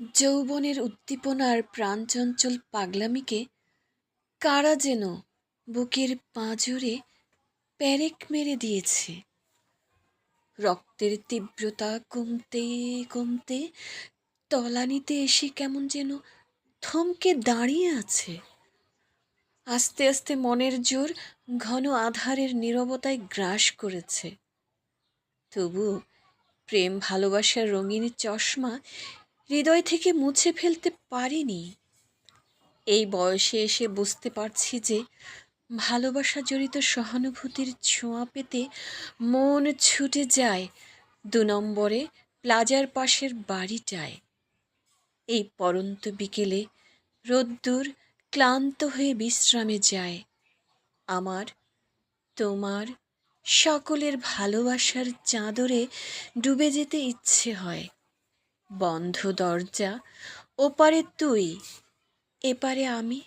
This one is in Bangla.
যৌবনের উদ্দীপনার প্রাণচঞ্চল পাগলামিকে কারা যেন বুকের পাঁজরে প্যারেক মেরে দিয়েছে। রক্তের তীব্রতা কমতে কমতে তলানিতে এসে কেমন যেন থমকে দাঁড়িয়ে আছে। আস্তে আস্তে মনের জোর ঘন আধারের নীরবতায় গ্রাস করেছে। তবু প্রেম ভালোবাসার রঙিন চশমা হৃদয় থেকে মুছে ফেলতে পারিনি। এই বয়সে এসে বুঝতে পারছি যে ভালোবাসা জড়িত সহানুভূতির ছোঁয়া পেতে মন ছুটে যায় দু নম্বরে প্লাজার পাশের বাড়িটায়। এই পরন্ত বিকেলে রোদ্দুর ক্লান্ত হয়ে বিশ্রামে যায়। আমার, তোমার সকলের ভালোবাসার চাদরে ডুবে যেতে ইচ্ছে হয়। বন্ধ দরজা ওপারে তুই এপারে আমি।